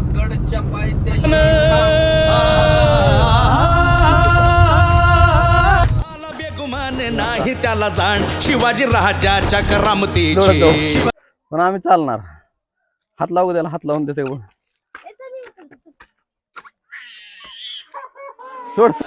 पायथ्याशी. बेगुमान नाही त्याला जाण. शिवाजी राजाच्या करामतीची पण आम्ही चालणार. हात लावू द्याला हात लावून देते बघ. सोड सोड.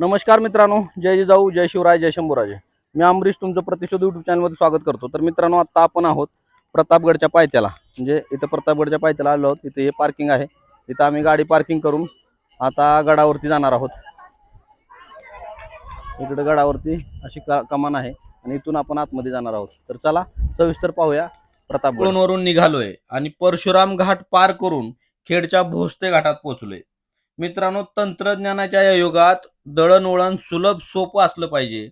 नमस्कार मित्रांनो जय जिजाऊ जय शिवराय जय शंभूराजे. मी अमरीश तुमचं प्रतिशोध युट्यूब चॅनलमध्ये स्वागत करतो. तर मित्रांनो आता आपण आहोत प्रतापगडच्या पायथ्याला. म्हणजे इथं प्रतापगडच्या पायथ्याला आलो आहोत. इथे हे पार्किंग आहे. इथं आम्ही गाडी पार्किंग करून आता गडावरती जाणार आहोत. इकडे गडावरती अशी कमान आहे आणि इथून आपण आतमध्ये जाणार आहोत. तर चला सविस्तर पाहूया प्रतापगड. वरून निघालोय आणि परशुराम घाट पार करून खेडच्या भोसते घाटात पोहोचलोय. मित्रांनो तंत्रज्ञानाच्या या युगात दळणवळण सुलभ सोपं असलं पाहिजे.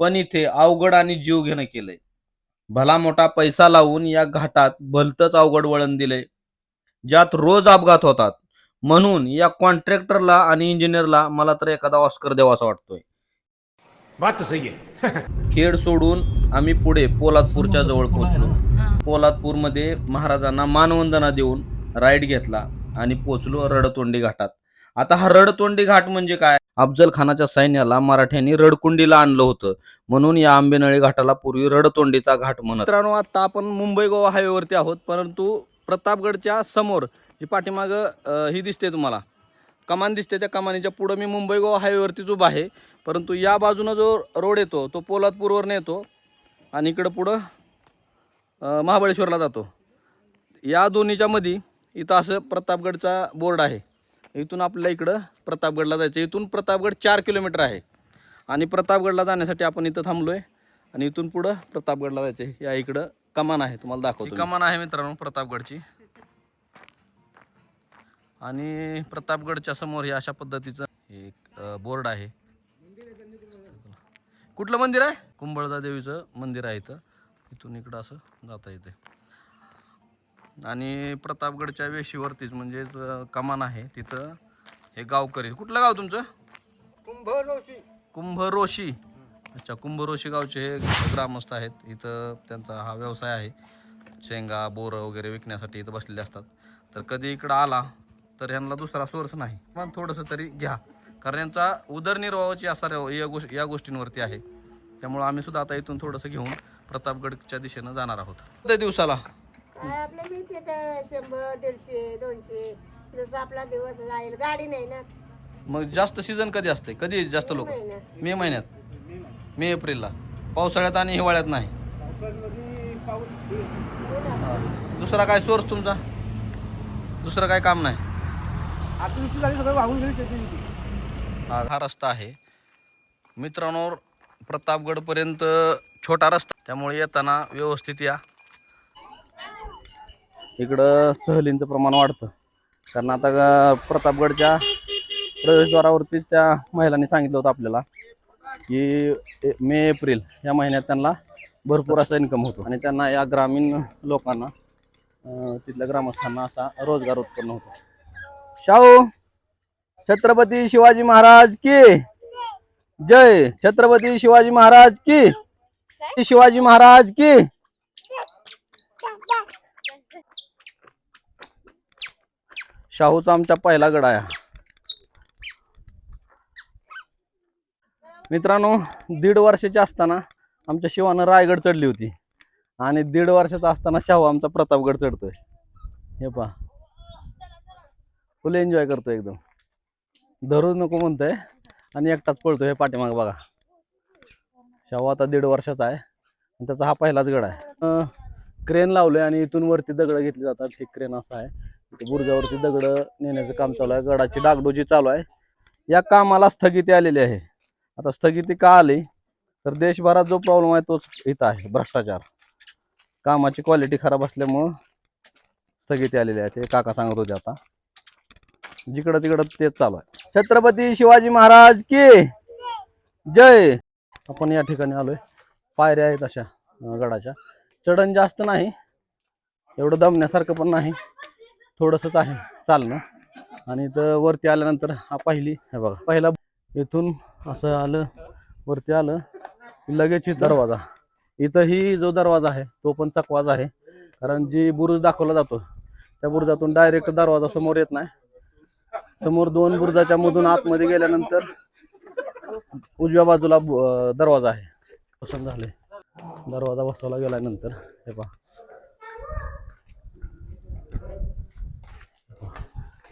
पण इथे अवघड आणि जीव घेणं केलंय. भला मोठा पैसा लावून या घाटात भलतंच अवघड वळण दिलंय ज्यात रोज अपघात होतात. म्हणून या कॉन्ट्रॅक्टरला आणि इंजिनियरला मला तर एखादा ऑस्कर द्यावा असं वाटतोय. बात सही है खेड सोडून आम्ही पुढे पोलादपूरच्या जवळ पोहोचलो. पोलादपूरमध्ये महाराजांना मानवंदना देऊन राईड घेतला आणि पोचलो रडतोंडी घाटात. आता हा रडतोंडी घाट म्हणजे काय? अफजल खानाच्या सैन्याला मराठ्यांनी रडकुंडीला आणलं होतं. म्हणून या आंबेनळी घाटाला पूर्वी रडतोंडीचा घाट म्हणत मित्रांनो आता आपण मुंबई गोवा हायवेवरती आहोत. परंतु प्रतापगडच्या समोर जी पाठीमाग ही दिसते तुम्हाला. कमान दिसते. त्या कमानीच्या पुढं मी मुंबई गोवा हायवेवरतीच उभा आहे. परंतु या बाजूनं जो रोड येतो तो पोलादपूरवरनं येतो आणि इकडं पुढं महाबळेश्वरला जातो. या दोन्हीच्या मध्ये इथं असं प्रतापगडचा बोर्ड आहे. इथून आपल्याला इकडं प्रतापगडला जायचं. इथून प्रतापगड चार किलोमीटर आहे. आणि प्रतापगडला जाण्यासाठी आपण इथं थांबलो आहे आणि इथून पुढं प्रतापगडला जायचं आहे. या इकडं कमान आहे. तुम्हाला दाखवतो. कमान आहे मित्रांनो प्रतापगडची. आणि प्रतापगडच्या समोर हे अशा पद्धतीचं एक बोर्ड आहे. कुठलं मंदिर आहे? कुंभळजा देवीचं मंदिर आहे इथं. इथून इकडं असं जाता येते आणि प्रतापगडच्या वेशीवरतीच म्हणजे कमान आहे तिथं हे गावकरी कुठलं गाव तुमचं? कुंभरोशी. अच्छा कुंभरोशी गावचे हे ग्रामस्थ आहेत. इथं त्यांचा हा व्यवसाय आहे. शेंगा बोरं वगैरे विकण्यासाठी इथं बसलेले असतात. तर कधी इकडं आला तर यांना दुसरा सोर्स नाही. पण थोडंसं तरी घ्या. कारण यांचा उदरनिर्वाहाची असा या गोष्ट या गोष्टींवरती आहे. त्यामुळं आम्ही सुद्धा आता इथून थोडंसं घेऊन प्रतापगडच्या दिशेनं जाणार आहोत. त्या दिवसाला? काय आपल्या मिळते तर शंभर दीडशे दोनशे जसं आपला दिवस जाईल. गाडी नाही ना. मग जास्त सीझन कधी असते कधी जास्त लोक? महिन्यात. मे महिन्यात. मे एप्रिलला. पावसाळ्यात आणि हिवाळ्यात नाही. हा. दुसरा काय सोर्स तुमचा? दुसरं काय काम नाही? हा हा रस्ता आहे. मित्रांनो प्रतापगड पर्यंत छोटा रस्ता. त्यामुळे येताना व्यवस्थित या. इकडं सहलींचं प्रमाण वाढतं. कारण आता ग- प्रतापगडच्या प्रवेशद्वारावरतीच त्या महिलांनी सांगितलं होतं आपल्याला की ए- मे एप्रिल या महिन्यात त्यांना भरपूर असा इन्कम होतो. आणि त्यांना या ग्रामीण लोकांना तिथल्या ग्रामस्थांना असा रोजगार उत्पन्न होतो. शाहू छत्रपती शिवाजी महाराज की? जय छत्रपती शिवाजी महाराज की? शिवाजी महाराज की? शाहूचा आमचा पहिला गड आहे मित्रांनो दीड वर्षाची असताना आमच्या शिवानं रायगड चढली होती. आणि दीड वर्षाचा असताना शाहू आमचा प्रतापगड चढतोय. हे पहा. फुल एन्जॉय करतोय एकदम. धरून नको म्हणतोय आणि एकटाच पळतोय हे पाठीमाग बघा. शाहू आता दीड वर्षाचा आहे आणि त्याचा हा पहिलाच गड आहे. क्रेन लावलोय आणि इथून वरती दगड घेतली जातात. हे क्रेन असं आहे. बुरग्यावरती दगड नेण्याचं काम चालू आहे. गडाची डागडोजी चालू आहे. या कामाला स्थगिती आलेली आहे. आता स्थगिती का आली? तर देशभरात जो प्रॉब्लेम आहे तोच इथं आहे भ्रष्टाचार. कामाची क्वालिटी खराब असल्यामुळं स्थगिती आलेली आहे. ते काका सांगत होते आता. जिकडं तिकडं तेच चालू आहे. छत्रपती शिवाजी महाराज की जय! आपण या ठिकाणी आलोय. पायऱ्या आहेत अशा गडाच्या. चढण जास्त नाही. एवढं दमण्यासारखं पण नाही. थोडंसंच आहे. चालणं आणि इथं वरती आल्यानंतर हा पहिली हे बघा पहिला इथून असं आलं वरती आलं लगेच दरवाजा. इथंही जो दरवाजा आहे तो पण चकवाज आहे. कारण जी बुरुज दाखवला जातो त्या बुरुजातून डायरेक्ट दरवाजा समोर येत नाही. समोर दोन बुरुजाच्या मधून आतमध्ये गेल्यानंतर उजव्या बाजूला दरवाजा आहे. पसंत झाले. दरवाजा बसवला गेल्यानंतर हे पहा.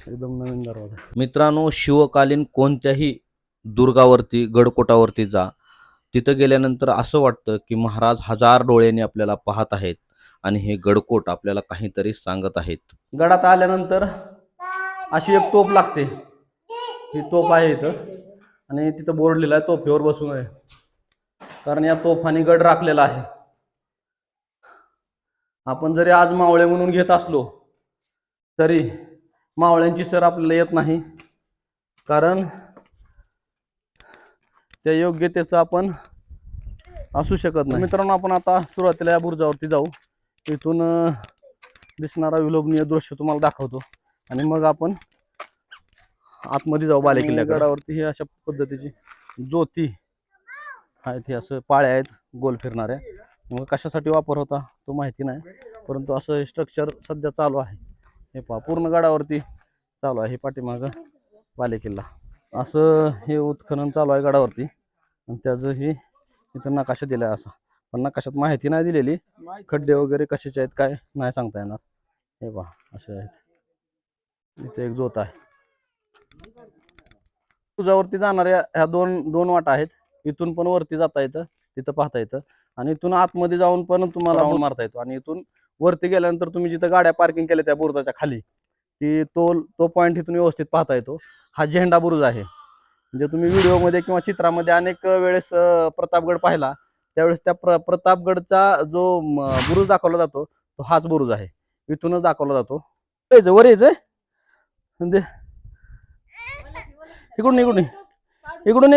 एकदम नवीन दरवाजा. मित्रांनो शिवकालीन कोणत्याही दुर्गावरती गडकोटावरती जा. तिथं गेल्यानंतर असं वाटतं की महाराज हजार डोळ्यांनी आपल्याला पाहत आहेत आणि हे गडकोट आपल्याला काहीतरी सांगत आहेत. गडात आल्यानंतर अशी एक तोप लागते. ही तोप आहे इथं. आणि तिथं बोर्ड लिहिला आहे तोफेवर बसून आहे. कारण या तोफाने गड राखलेला आहे. आपण जरी आज मावळे म्हणून घेत असलो तरी मावळ्यांची सर आपल्याला येत नाही. कारण त्या योग्यतेचं आपण असू शकत नाही. मित्रांनो आपण आता सुरुवातीला या बुरुजावरती जाऊ. इथून दिसणारा विलोभनीय दृश्य तुम्हाला दाखवतो. आणि मग आपण आतमध्ये जाऊ बाले गडावरती ही अशा पद्धतीची ज्योती आहेत हे असं पाळ्या आहेत गोल फिरणाऱ्या. मग कशासाठी वापर होता तो माहिती नाही. परंतु असं स्ट्रक्चर सध्या चालू आहे. हे पहा पूर्ण गडावरती चालू आहे हे पाठीमागं बालेकिल्ला. असं हे उत्खनन चालू आहे गडावरती. आणि त्याचं ही इथं नकाशा दिला आहे असा. पण नकाशात माहिती नाही दिलेली. खड्डे वगैरे कशाचे आहेत काय नाही सांगता येणार. हे पहा असे आहेत. इथे एक जोत आहे. तुझ्यावरती जाणाऱ्या ह्या दोन दोन वाटा आहेत. इथून पण वरती जाता येतं तिथं पाहता येतं. आणि इथून आतमध्ये जाऊन पण तुम्हाला राऊंड मारता येतो. आणि इथून वरती गेल्यानंतर तुम्ही जिथं गाड्या पार्किंग केल्या त्या बुरुजाच्या खाली की तो तो पॉईंट इथून व्यवस्थित पाहता येतो. हा झेंडा बुरुज आहे. म्हणजे तुम्ही व्हिडिओमध्ये किंवा चित्रामध्ये अनेक वेळेस प्रतापगड पाहिला त्यावेळेस त्या प्र प्रतापगडचा जो बुरुज दाखवला जातो तो हाच बुरुज आहे. इथूनच दाखवला जातो. यायचं वर यायचं म्हणजे इकडून इकडून इकडून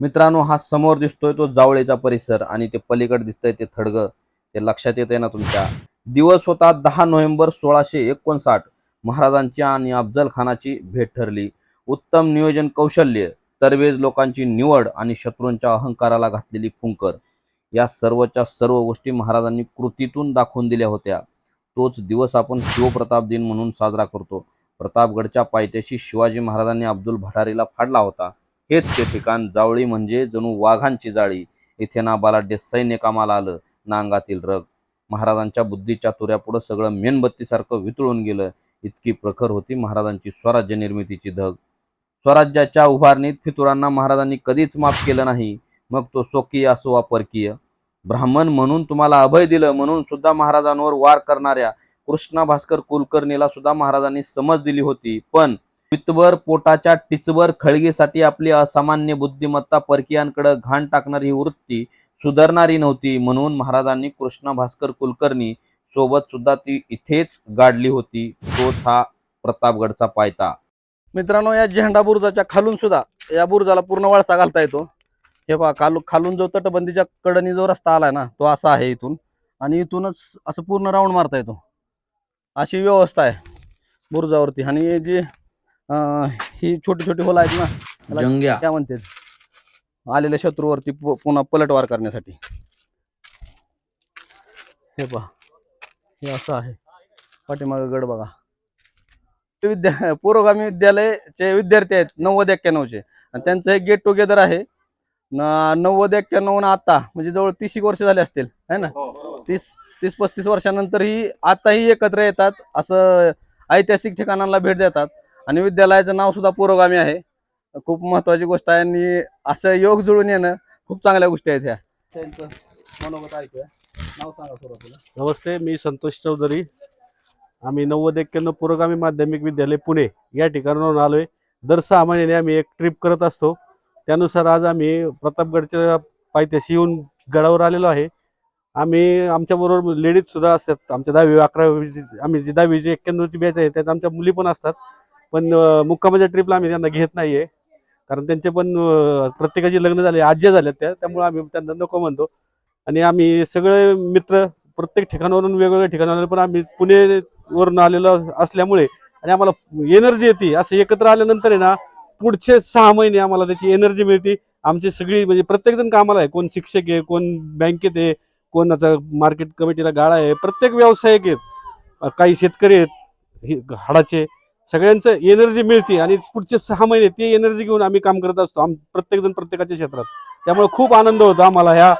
मित्रांनो हा समोर दिसतोय तो जावळेचा परिसर आणि ते पलीकड दिसतंय ते थडग. ते लक्षात येत आहे ना तुमच्या? दिवस होता दहा नोव्हेंबर सोळाशे एकोणसाठ. महाराजांची आणि अफजल खानाची भेट ठरली. उत्तम नियोजन कौशल्य तरवेज लोकांची निवड आणि शत्रूंच्या अहंकाराला घातलेली फुंकर. या सर्वच्या सर्व गोष्टी महाराजांनी कृतीतून दाखवून दिल्या होत्या. तोच दिवस आपण शिवप्रताप दिन म्हणून साजरा करतो. प्रतापगडच्या पायथ्याशी शिवाजी महाराजांनी अब्दुल भटारीला फाडला होता. हेच ते ठिकाण. जावळी म्हणजे जणू वाघांची जाळी. इथे ना बालाढ्य सैन्य कामाला आलं नांगातील रग. महाराजांच्या बुद्धीच्या तुऱ्यापुढं सगळं मेणबत्तीसारखं वितळून गेलं. इतकी प्रखर होती महाराजांची स्वराज्य निर्मितीची धग. स्वराज्याच्या उभारणीत फितुरांना महाराजांनी कधीच माफ केलं नाही. मग तो स्वकीय असो वा परकीय. ब्राह्मण म्हणून तुम्हाला अभय दिलं म्हणून सुद्धा महाराजांवर वार करणाऱ्या कृष्णा भास्कर कुलकर्णीला सुद्धा महाराजांनी समज दिली होती. पण वित्तभर पोटाच्या टिचवर खळगीसाठी आपली असामान्य बुद्धिमत्ता परकीयांकडे घाण टाकणारी ही वृत्ती सुधारणारी नव्हती म्हणून महाराजांनी कृष्णा भास्कर कुलकर्णी सोबत सुद्धा ती इथेच गाडली होती. तोच हा प्रतापगडचा पायता. मित्रांनो या झेंडा बुरुजाच्या खालून सुद्धा या बुरुजाला पूर्ण वळसा घालता येतो. हे पहा खालू खालून जो तटबंदीच्या कडनी जो रस्ता आलाय ना तो असा आहे इथून. आणि इथूनच असं पूर्ण राऊंड मारता येतो. अशी व्यवस्था आहे बुरुजावरती. आणि हे जी अं, ही छोटी छोटी होल आहेत ना जंग्या. काय म्हणते आलेल्या शत्रूवरती पुन्हा पलटवार करण्यासाठी. हे पहा. हे असं आहे. पाठीमागं गड बघा. ते विद्या पुरोगामी विद्यालयाचे विद्यार्थी आहेत नव्वद एक्क्याण्णवचे. आणि त्यांचं एक गेट टुगेदर आहे. न- नव्वद एक्क्याण्णव आता म्हणजे जवळ तीस एक वर्ष झाले असतील है ना? तीस तीस पस्तीस वर्षानंतर ही आताही एकत्र येतात असं ऐतिहासिक ठिकाणांना भेट देतात. आणि विद्यालयाचं नाव सुद्धा पुरोगामी आहे. खूप महत्वाची गोष्ट आहे आणि असं योग जुळून येणं खूप चांगल्या गोष्टी आहेत ह्या. त्यांचं मनोगत ऐकूया. नाव सांगा सुरुवातीला नमस्ते मी संतोष चौधरी. आम्ही नव्वद एक्क्याण्णव पुरोगामी माध्यमिक विद्यालय पुणे या ठिकाणावरून आलो आहे दर सहा महिन्याने आम्ही एक ट्रिप करत असतो. त्यानुसार आज आम्ही प्रतापगडच्या पायथ्याशी येऊन गडावर आलेलो आहे. आम्ही आमच्याबरोबर लेडीजसुद्धा असतात. आमच्या दहावी अकरावी आम्ही जी दहावीची एक्क्याण्णवची बॅच आहे त्यात आमच्या मुली पण असतात. पण मुक्कामाच्या ट्रिपला आम्ही त्यांना घेत नाही आहे कारण त्यांचे पण प्रत्येकाची लग्न झाले आज्या झाल्या त्या त्यामुळे आम्ही त्यांना नको म्हणतो. आणि आम्ही सगळे मित्र प्रत्येक ठिकाणावरून वेगवेगळ्या ठिकाणावर पण आम्ही पुणेवरून आलेलो असल्यामुळे आणि आम्हाला एनर्जी येते असं एकत्र आल्यानंतर आहे ना पुढचे सहा महिने आम्हाला त्याची एनर्जी मिळते. आमची सगळी म्हणजे प्रत्येक जण कामाला आहे कोण शिक्षक आहे कोण बँकेत आहे कोणाचा मार्केट कमिटीला गाळा आहे प्रत्येक व्यावसायिक आहेत काही शेतकरी आहेत हे हाडाचे सगळ्यांचं एनर्जी मिळते आणि पुढचे सहा महिने ती एनर्जी घेऊन आम्ही काम करत असतो. आम प्रत्येकजण प्रत्येकाच्या क्षेत्रात. त्यामुळे खूप आनंद होतो आम्हाला ह्या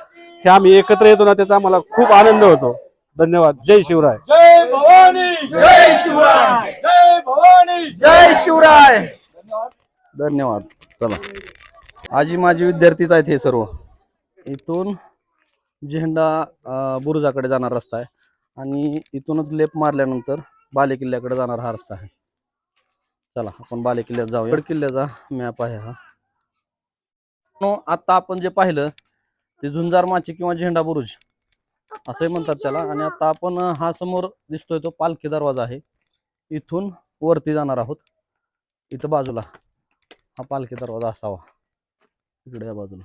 ह्या आम्ही एकत्र येतो ना त्याचा आम्हाला खूप आनंद होतो. धन्यवाद. जय शिवराय. जय भवानी! जय शिवराय! जय भवानी! जय शिवराय! धन्यवाद. चला. आजी माझी विद्यार्थीच आहेत हे सर्व. इथून झेंडा बुरुजाकडे जाणारा रस्ता आहे. आणि इथूनच लेप मारल्यानंतर बालेकिल्ल्याकडे जाणारा हा रस्ता आहे. चला आपण बालेकिल्ल्यात जाऊया. गड किल्ल्याचा मॅप आहे हा. नो, आता आपण जे पाहिलं ते झुंजार माची किंवा झेंडा बुरुज असंही म्हणतात त्याला. आणि आता आपण हा समोर दिसतोय तो पालखी दरवाजा आहे. इथून वरती जाणार आहोत. इथं बाजूला हा पालखी दरवाजा असावा. इकडे या बाजूला.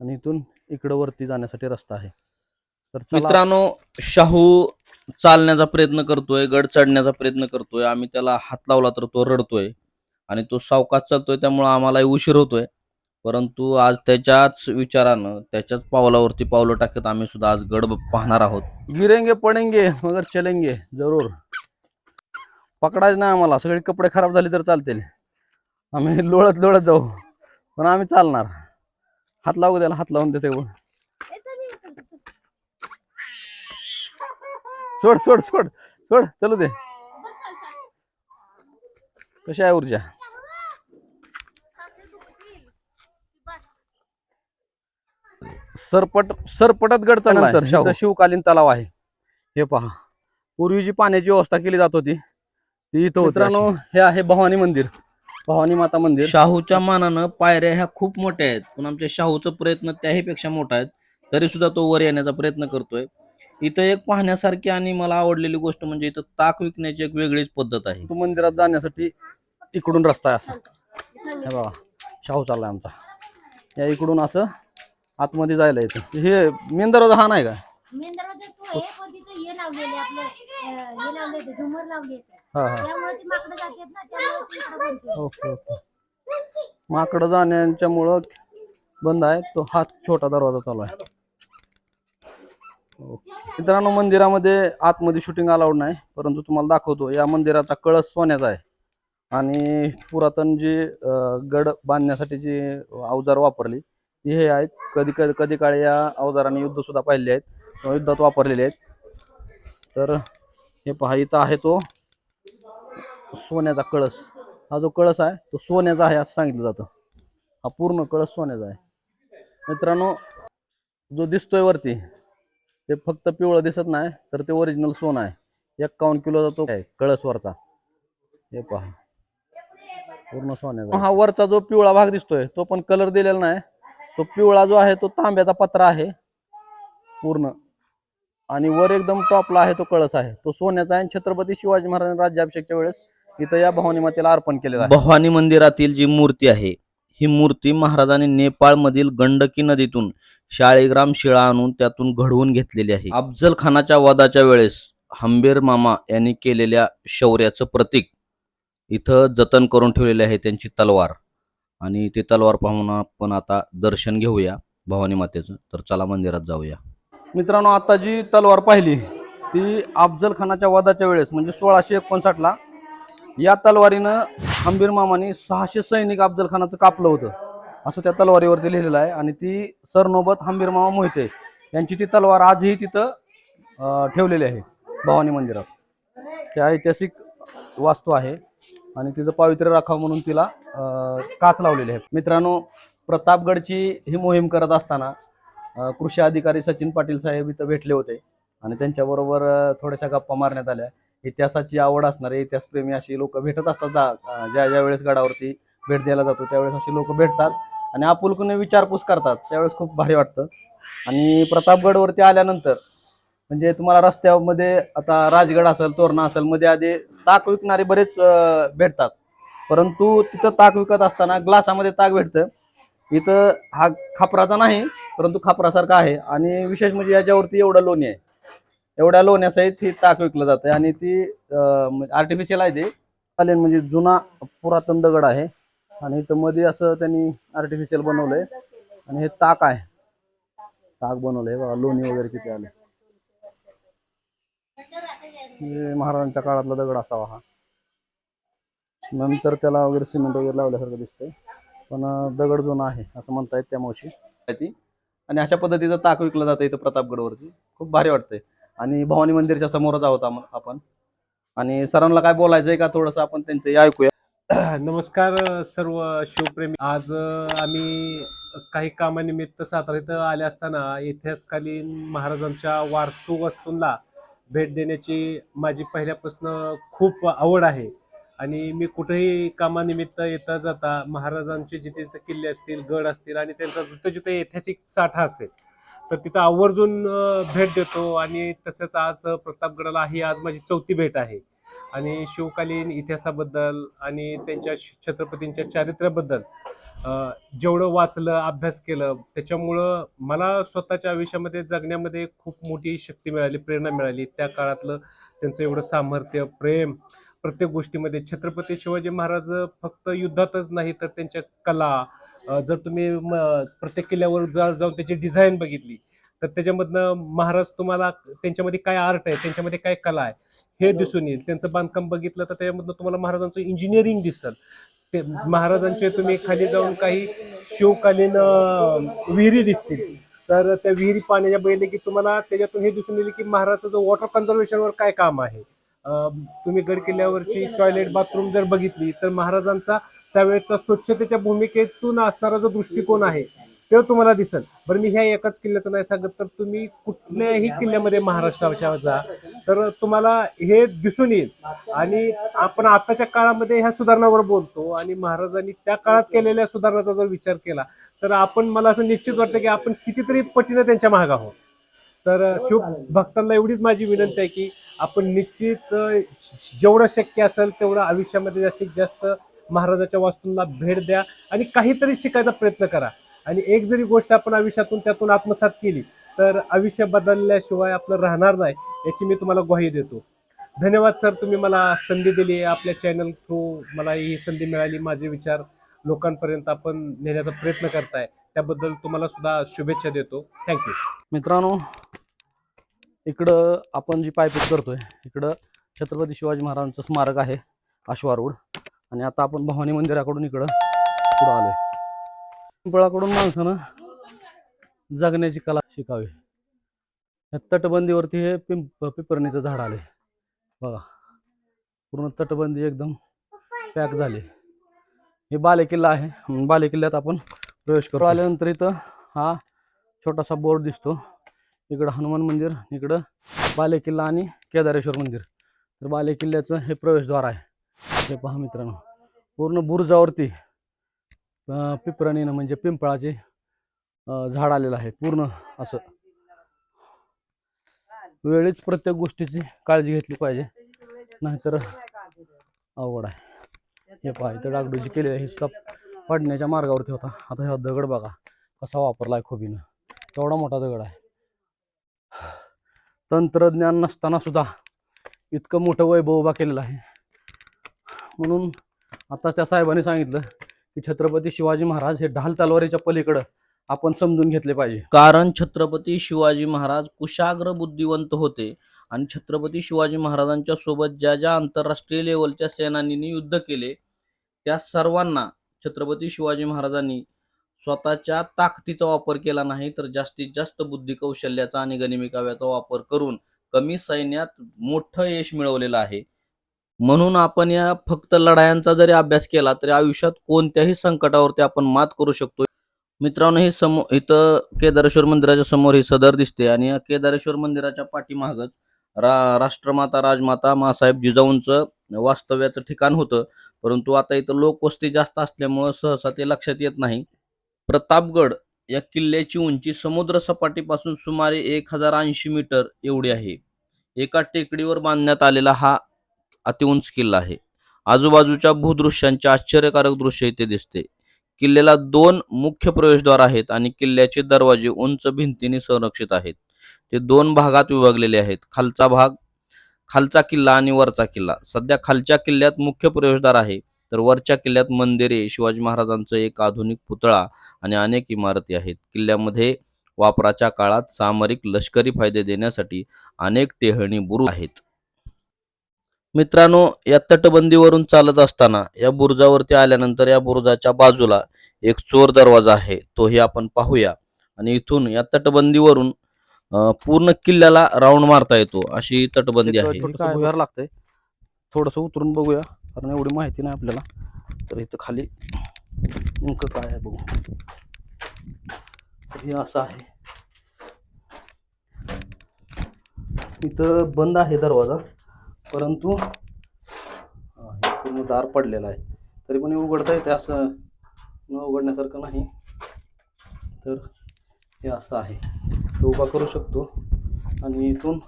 आणि इथून इकडं वरती जाण्यासाठी रस्ता आहे. तर मित्रांनो शाहू चालण्याचा प्रयत्न करतोय गड चढण्याचा प्रयत्न करतोय. आम्ही त्याला हात लावला तर तो रडतोय आणि तो सावकाश चालतोय त्यामुळे आम्हाला उशीर होतोय. परंतु आज त्याच्याच विचारानं त्याच्याच पावलावरती पावलं टाकत आम्ही सुद्धा आज गड पाहणार आहोत. गिरेंगे पडेंगे मगर चलेंगे जरूर. पकडायचं नाही आम्हाला सगळे कपडे खराब झाले तर चालतील. आम्ही लोळत लोळत जाऊ पण आम्ही चालणार. हात लावू त्याला? हात लावून देते सोड सोड सोड सोड चलू दे. कशी आहे ऊर्जा? सरपट सरपटत गड इथं शिवकालीन तलाव आहे. हे पहा. पूर्वी जी पाण्याची व्यवस्था केली जात होती. ती इथं मित्रांनो हे आहे भवानी मंदिर. भवानी माता मंदिर. शाहूच्या मानानं पायऱ्या ह्या खूप मोठ्या आहेत. पण आमच्या शाहूचा प्रयत्न त्याही पेक्षा मोठा आहे. तरी सुद्धा तो वर येण्याचा प्रयत्न करतोय. इथं एक पाहण्यासारखी आणि मला आवडलेली गोष्ट म्हणजे इथं ताक विकण्याची एक वेगळीच पद्धत आहे. तो मंदिरात जाण्यासाठी इकडून रस्ता आहे असा. हे बघा शाहू चाललाय आमचा. या इकडून असं आतमध्ये जायला येतं. हे मेन दरवाजा हा नाही का? हे हे लावले होते झुमर लावले होते त्यामुळे ती माकडं जातात ना त्यामुळे ती इकडं बनते ओके ओके. माकडं जाण्याच्यामुळं बंद आहे तो हा छोटा दरवाजा चालू आहे. मित्रांनो मंदिरामध्ये आतमध्ये शूटिंग अलाउड नाही परंतु तुम्हाला दाखवतो या मंदिराचा कळस सोन्याचा आहे. आणि पुरातन जी गड बांधण्यासाठी जी अवजार वापरली ती हे आहेत. कधी कधी कधी काळी या अवजाराने युद्ध सुद्धा पाहिले आहेत. किंवा युद्धात वापरलेले आहेत. तर हे पहा इथं आहे तो सोन्याचा कळस. हा जो कळस आहे तो सोन्याचा आहे असं सांगितलं जातं. हा पूर्ण कळस सोन्याचा आहे. मित्रांनो जो दिसतोय वरती ते फक्त पिवळं दिसत नाही तर ते ओरिजिनल सोनं आहे. एक्कावन्न किलोचा तो आहे कळसवरचा हे पहा. पूर्ण सोन्याचा हा वरचा जो पिवळा भाग दिसतोय तो पण कलर दिलेला नाही. तो पिवळा जो आहे तो तांब्याचा पत्रा आहे. पूर्ण. आणि वर एकदम टॉपला आहे तो कळस आहे. तो सोन्याचा आहे आणि छत्रपती शिवाजी महाराज राज्याभिषेकच्या वेळेस इथं या भवानी मातेला अर्पण केलेला आहे. भवानी मंदिरातील जी मूर्ती आहे ही मूर्ती महाराजांनी नेपाळमधील गंडकी नदीतून शाळेग्राम शिळा आणून त्यातून घडवून घेतलेली आहे. अफजल खानाच्या वादाच्या वेळेस हंबीर मामा यांनी केलेल्या शौर्याचं प्रतीक इथं जतन करून ठेवलेले आहे त्यांची तलवार. आणि ती तलवार पाहून आपण आता दर्शन घेऊया भवानी मातेचं. तर चला मंदिरात जाऊया. मित्रांनो आता जी तलवार पाहिली ती अफजल खानाच्या वादाच्या वेळेस म्हणजे सोळाशे एकोणसाठला या तलवारीनं हंबीर मामाने सहाशे सैनिक अफजल खानाचं कापलं होतं. असं त्या तलवारीवरती लिहिलेलं आहे आणि ती सरनोबत हंबीर मामा मोहिते यांची ती तलवार आजही तिथं ठेवलेली आहे भवानी मंदिरात. त्या ऐतिहासिक वास्तू आहे आणि तिचं पावित्र्य राखावं म्हणून तिला काच लावलेली आहे. मित्रांनो प्रतापगडची ही मोहीम करत असताना कृषी अधिकारी सचिन पाटील साहेब इथं भेटले होते आणि त्यांच्याबरोबर थोड्याशा गप्पा मारण्यात आल्या. इतिहासाची आवड असणारे इतिहासप्रेमी अशी लोक भेटत असतात जा- ज्या ज्या वेळेस गडावरती भेट द्यायला जातो त्यावेळेस अशी लोक भेटतात. आणि आपुलकीने विचारपूस करतात त्यावेळेस खूप भारी वाटतं. आणि प्रतापगडवरती आल्यानंतर म्हणजे तुम्हाला रस्त्यामध्ये आता राजगड असेल तोरणा असेल मध्ये आधी ताक विकणारे बरेच भेटतात. परंतु तिथं ताक विकत असताना ग्लासामध्ये ताक भेटतं. इथं हा खापराचा नाही परंतु खापरासारखा आहे. आणि विशेष म्हणजे याच्यावरती एवढं लोणी आहे. एवढ्या लोण्यासहित ही ताक विकलं जातं आणि ती आर्टिफिशियल म्हणजे आहे ते. चालेल म्हणजे जुना पुरातन दगड आहे. आणि इथं मध्ये असं त्यांनी आर्टिफिशियल बनवलंय. आणि हे ताक आहे. ताक बनवलंय बघा लोणी वगैरे किती आले. महाराजांच्या काळातला दगड असावा हा. नंतर त्याला वगैरे सिमेंट वगैरे लावल्यासारखं दिसतंय. पण दगड जुना आहे असं म्हणता येत त्या मावशी. ती. आणि अशा पद्धतीचं ताक विकलं जातं इथं प्रतापगडवरती. खूप भारी वाटतंय. आणि भवानी मंदिरच्या समोरच आहोत आम- आपण. आणि सरांना काय बोलायचंय का थोडंसं आपण त्यांचं हे ऐकूया. नमस्कार सर्व शिवप्रेमी. आज अ, आम्ही काही कामानिमित्त सातारा इथं आले असताना इतिहासकालीन महाराजांच्या वारसू वस्तूंना भेट देण्याची माझी पहिल्यापासून खूप आवड आहे. आणि मी कुठेही कामानिमित्त येता जाता महाराजांचे जिथे जिथे किल्ले असतील गड असतील आणि त्यांचा जिथे जिथे ऐतिहासिक साठा असेल तर तिथं आवर्जून भेट देतो आणि तसंच आज प्रतापगडाला ही आज माझी चौथी भेट आहे. आणि शिवकालीन इतिहासाबद्दल आणि त्यांच्या छत्रपतींच्या चारित्र्याबद्दल जेवढं वाचलं अभ्यास केलं त्याच्यामुळं मला स्वतःच्या आयुष्यामध्ये जगण्यामध्ये खूप मोठी शक्ती मिळाली प्रेरणा मिळाली. त्या काळातलं त्यांचं एवढं सामर्थ्य प्रेम प्रत्येक गोष्टीमध्ये छत्रपती शिवाजी महाराज फक्त युद्धातच नाही तर त्यांच्या कला जर तुम्ही प्रत्येक किल्ल्यावर जा जाऊन त्याची डिझाईन बघितली तर त्याच्यामधनं महाराज तुम्हाला त्यांच्यामध्ये काय आर्ट आहे त्यांच्यामध्ये काय कला आहे हे दिसून येईल. त्यांचं बांधकाम बघितलं तर त्याच्यामधनं तुम्हाला महाराजांचं इंजिनिअरिंग दिसल. ते महाराजांचे तुम्ही खाली जाऊन काही शिवकालीन विहिरी दिसतील. तर त्या विहिरी पाण्याच्या बघितले की तुम्हाला त्याच्यातून हे दिसून येईल की महाराजाचं वॉटर कन्झर्वेशनवर काय काम आहे. तुम्ही गड किल्ल्यावरची टॉयलेट बाथरूम जर बघितली तर महाराजांचा त्यावेळेचा स्वच्छतेच्या भूमिकेतून असणारा जो दृष्टिकोन आहे तो तुम्हाला दिसल. बरं मी ह्या एकाच किल्ल्याचं नाही सांगत तर तुम्ही कुठल्याही किल्ल्यामध्ये महाराष्ट्राच्या जा तर तुम्हाला हे दिसून येईल. आणि आपण आताच्या काळामध्ये ह्या सुधारणावर बोलतो आणि महाराजांनी त्या काळात केलेल्या सुधारणाचा जर विचार केला तर आपण मला असं निश्चित वाटतं की आपण कितीतरी पटीनं त्यांच्या महाग आहोत. तर शिव भक्तांना एवढीच माझी विनंती आहे की आपण निश्चित जेवढं शक्य असेल तेवढं आयुष्यामध्ये जास्तीत जास्त महाराजाच्या वास्तूंना भेट द्या आणि काहीतरी शिकायचा प्रयत्न करा. आणि एक जरी गोष्ट आपण आयुष्यातून त्यातून आत्मसात केली तर आयुष्य बदलल्याशिवाय आपलं राहणार नाही याची मी तुम्हाला ग्वाही देतो. धन्यवाद सर तुम्ही मला संधी दिली आपल्या चॅनल थ्रू मला ही संधी मिळाली माझे विचार लोकांपर्यंत आपण नेण्याचा प्रयत्न करताय. त्याबद्दल तुम्हाला सुद्धा शुभेच्छा देतो. थँक्यू मित्रांनो इकडं आपण जी पायपीट करतोय इकडं छत्रपती शिवाजी महाराजांचं स्मारक आहे अश्वारूढ. आणि आता आपण भवानी मंदिराकडून इकडं पुढं आलोय. पिंपळाकडून माणसानं जगण्याची कला शिकावी. या तटबंदीवरती हे पिंप पिपरणीचं झाड आले बघा पूर्ण तटबंदी एकदम पॅक झाली. हे बालेकिल्ला आहे. बालेकिल्ल्यात आपण प्रवेश करू आल्यानंतर इथं हा छोटासा बोर्ड दिसतो. इकडं हनुमान मंदिर इकडं बालेकिल्ला आणि केदारेश्वर मंदिर. तर बालेकिल्ल्याचं हे प्रवेशद्वार आहे. इथे पहा मित्रांनो. पूर्ण बुरुजावरती अं, पिपरणीनं म्हणजे पिंपळाचे झाड आलेलं आहे. पूर्ण असं. वेळीच प्रत्येक गोष्टीची काळजी घेतली पाहिजे. नाहीतर अवघड आहे. हे पहा इथं डागडुजी केलेली आहे. हिसका पडण्याच्या मार्गावरती होता. आता हा दगड बघा कसा वापरला आहे खोबीनं. केवढा मोठा दगड आहे. तंत्रज्ञान नसताना सुद्धा इतकं मोठं वैभव उभा केलेलं आहे. म्हणून आता त्या साहेबांनी सांगितलं की छत्रपती शिवाजी महाराज हे ढाल तलवारीच्या पलीकडं आपण समजून घेतले पाहिजे. कारण छत्रपती शिवाजी महाराज कुशाग्र बुद्धिवंत होते आणि छत्रपती शिवाजी महाराजांच्या सोबत ज्या ज्या आंतरराष्ट्रीय लेवलच्या सेनानींनी युद्ध केले त्या सर्वांना छत्रपती शिवाजी महाराजांनी स्वतःच्या ताकदीचा वापर केला नाही तर जास्तीत जास्त बुद्धी कौशल्याचा आणि गनिमिकाव्याचा वापर करून कमी सैन्यात मोठं यश मिळवलेलं आहे. म्हणून आपण या फक्त लढायांचा जरी अभ्यास केला तरी आयुष्यात कोणत्याही संकटावरती आपण मात करू शकतो मित्रांनो हे समोर इथं केदारेश्वर मंदिराच्या समोर ही सदर दिसते आणि या केदारेश्वर मंदिराच्या पाठीमागच रा राष्ट्रमाता राजमाता मासाहेब जिजाऊंचं वास्तव्याचं ठिकाण होतं. परंतु आता इथं लोकवस्ती जास्त असल्यामुळं सहसा ते लक्षात येत नाही. प्रतापगड या किल्ल्याची उंची समुद्र सपाटीपासून सुमारे एक हजार ऐंशी मीटर एवढी आहे. एका टेकडीवर बांधण्यात आलेला हा अतिउंच किल्ला आहे. आजूबाजूच्या भूदृश्यांचे आश्चर्यकारक दृश्य इथे दिसते. किल्ल्याला दोन मुख्य प्रवेशद्वार आहेत आणि किल्ल्याचे दरवाजे उंच भिंतीने संरक्षित आहेत. ते दोन भागात विभागलेले आहेत. खालचा भाग खालचा किल्ला आणि वरचा किल्ला. सध्या खालच्या किल्ल्यात मुख्य प्रवेशद्वार आहे. तर वरच्या किल्ल्यात मंदिरे शिवाजी महाराजांचं एक आधुनिक पुतळा आणि अनेक इमारती आहेत. किल्ल्यामध्ये वापराच्या काळात सामरिक लष्करी फायदे देण्यासाठी अनेक टेहळणी बुरुज आहेत. मित्रांनो या तटबंदीवरून चालत असताना या बुरुजावरती आल्यानंतर या बुरुजाच्या बाजूला एक चोर दरवाजा आहे तोही आपण पाहूया. आणि इथून या तटबंदीवरून पूर्ण किल्ल्याला राऊंड मारता येतो अशी तटबंदी आहे. लागतंय. थोडस उतरून बघूया कारण एवढी माहिती नाही आपल्याला. तर इथं खाली नेमकं काय आहे बघू. हे असं आहे. इथं बंद आहे दरवाजा. परंतु पूर्ण दार पडलेला आहे. तरी पण हे उघडता येते असं न उघडण्यासारखं नाही. तर हे असं आहे. तो उभा करू शकतो. आणि इथून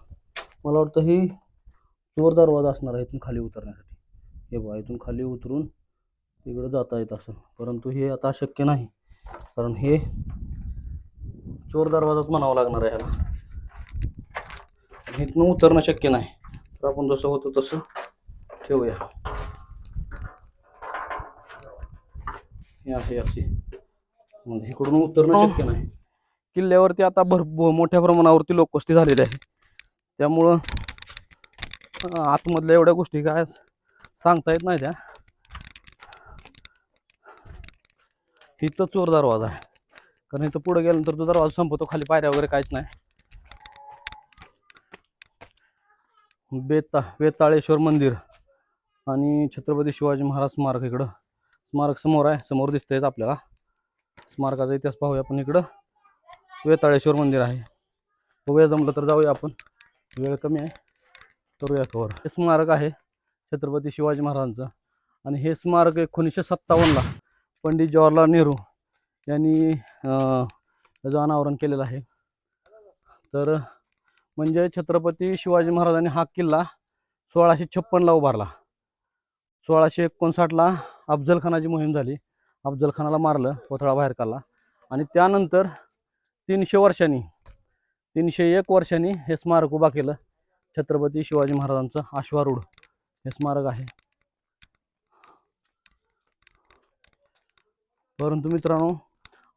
मला वाटतं हे जोरदार वाद असणार आहे इथून खाली उतरण्यासाठी. हे बघा इथून खाली उतरून तिकडं जाता येत असं परंतु हे आता शक्य नाही. कारण हे जोरदार दरवाजाच म्हणावं लागणार आहे ह्याला. इथनं उतरणं शक्य नाही. तर आपण जसं होतं तसं ठेवूया. हे आहे अशी म्हणजे इकडून उतरणं शक्य नाही. किल्ल्यावरती आता भर मोठ्या प्रमाणावरती लोकवस्ती झालेली आहे. त्यामुळं आतमधल्या एवढ्या गोष्टी काय सांगता येत नाही त्या. इथं चोर दरवाजा आहे. कारण इथं पुढे गेल्यानंतर तो दरवाजा संपतो खाली पायऱ्या वगैरे काहीच नाही. बेता बेताळेश्वर मंदिर आणि छत्रपती शिवाजी महाराज स्मारक इकडं. स्मारक समोर आहे समोर दिसतंयच आपल्याला. स्मारकाचा इतिहास पाहूया आपण इकडं. वेताळेश्वर मंदिर आहे. वेळ जमलं तर जाऊया आपण. वेळ कमी आहे. करूया कवर हे स्मारक आहे छत्रपती शिवाजी महाराजांचं. आणि हे स्मारक एकोणीसशे सत्तावन्नला पंडित जवाहरलाल नेहरू यांनी याचं त्याचं अनावरण केलेलं आहे. तर म्हणजे छत्रपती शिवाजी महाराजांनी हा किल्ला सोळाशे छप्पनला उभारला. सोळाशे एकोणसाठला अफजलखानाची मोहीम झाली. अफजलखानाला मारलं कोथळा बाहेर काढला. आणि त्यानंतर तीनशे वर्षांनी तीनशे एक वर्षांनी हे स्मारक उभा केलं. छत्रपती शिवाजी महाराजांचं अश्वारूढ हे स्मारक आहे. परंतु मित्रांनो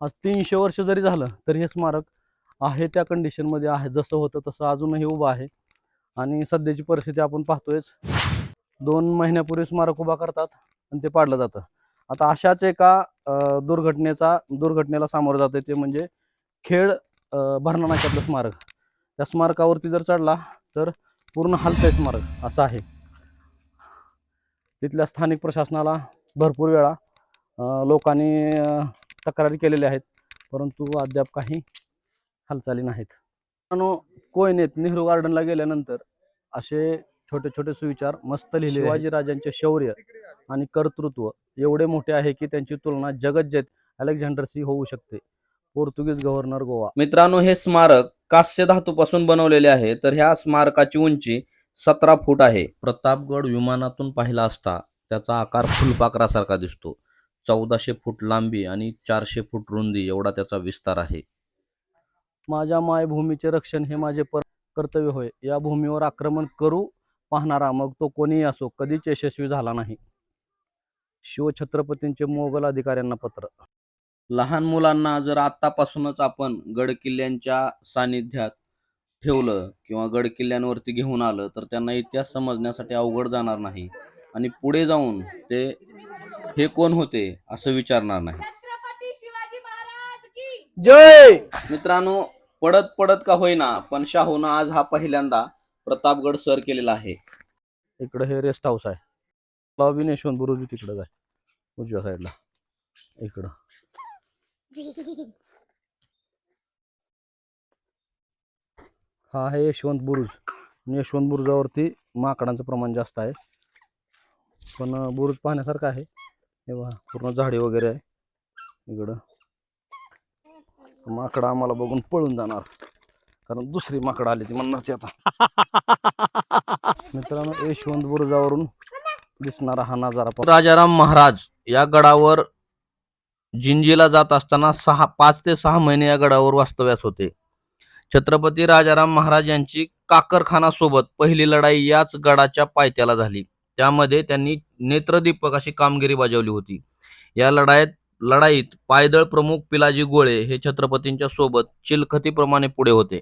आज तीनशे वर्ष जरी झालं तरी हे स्मारक आहे त्या कंडिशनमध्ये आहे. जसं होतं तसं अजूनही उभं आहे. आणि सध्याची परिस्थिती आपण पाहतोयच. दोन महिन्यापूर्वी स्मारक उभा करतात आणि ते पाडलं जातं. आता अशाच एका दुर्घटनेचा दुर्घटनेला सामोरं जातं ते म्हणजे खेड अं, भरणा नाक्यातलं स्मारक. त्या स्मारकावरती जर चढला तर पूर्ण हलतंय स्मारक. असं आहे. तिथल्या स्थानिक प्रशासनाला भरपूर वेळा लोकांनी तक्रारी केलेल्या आहेत. परंतु अद्याप काही हालचाली नाहीत. मित्रांनो कोयनेत नेहरू गार्डनला गेल्यानंतर असे छोटे छोटे सुविचार मस्त लिहिले शिवाजी राजांचे शौर्य आणि कर्तृत्व एवढे मोठे आहे की त्यांची तुलना जगज्जेत अलेक्झांडरशी होऊ शकते. Portuguese governor Goa. मित्रांनो हे स्मारक कास्य धातूपासून बनवलेले आहे. तर ह्या स्मारकाची उंची सतरा फूट आहे. प्रतापगड विमानातून पाहिला असता त्याचा आकार फुलपाखरासारखा दिसतो. चौदाशे फूट लांबी आणि चारशे फूट रुंदी एवढा त्याचा विस्तार आहे. माझ्या मायभूमीचे रक्षण हे माझे पर कर्तव्य होय. या भूमीवर आक्रमण करू पाहणारा मग तो कोणीही असो कधीच यशस्वी झाला नाही. शिवछत्रपतींचे मोगल अधिकाऱ्यांना पत्र. लहान मुलांना जर आतापासूनच आपण गड किल्ल्यांच्या सानिध्यात ठेवलं किंवा गड किल्ल्यांवरती घेऊन आलं तर त्यांना इतिहास समजण्यासाठी अवघड जाणार नाही आणि पुढे जाऊन ते हे कोण होते असं विचारणार नाही. जय! मित्रांनो पडत पडत का होईना पण शाहूनं आज हा पहिल्यांदा प्रतापगड सर केलेला आहे. इकडं हे रेस्ट हाऊस आहे. लॉबीन यशवंत बुरुजी तिकडे आहे उजव्या साईडला इकडं. हा आहे यशवंत बुरुज. यशवंत बुरुजावरती माकडांचं प्रमाण जास्त आहे. पण बुरुज पाहण्यासारखं आहे. हे पूर्ण झाडे वगैरे आहे. इकडं. माकडं आम्हाला बघून पळून जाणार. कारण दुसरी माकडं आली ती म्हणणार ती आता. मित्रांनो यशवंत बुरुजावरून दिसणारा हा नजारा. राजाराम महाराज या गडावर जिंजीला जात असताना सहा पाच ते सहा महिने या गडावर वास्तव्यास होते. छत्रपती राजाराम महाराज यांची काकरखाना सोबत पहिली लढाई याच गडाच्या पायथ्याला झाली. त्यामध्ये त्यांनी नेत्रदीपक अशी कामगिरी बजावली होती. या लढाईत लढाईत पायदळ प्रमुख पिलाजी गोळे हे छत्रपतींच्या सोबत चिलखतीप्रमाणे पुढे होते.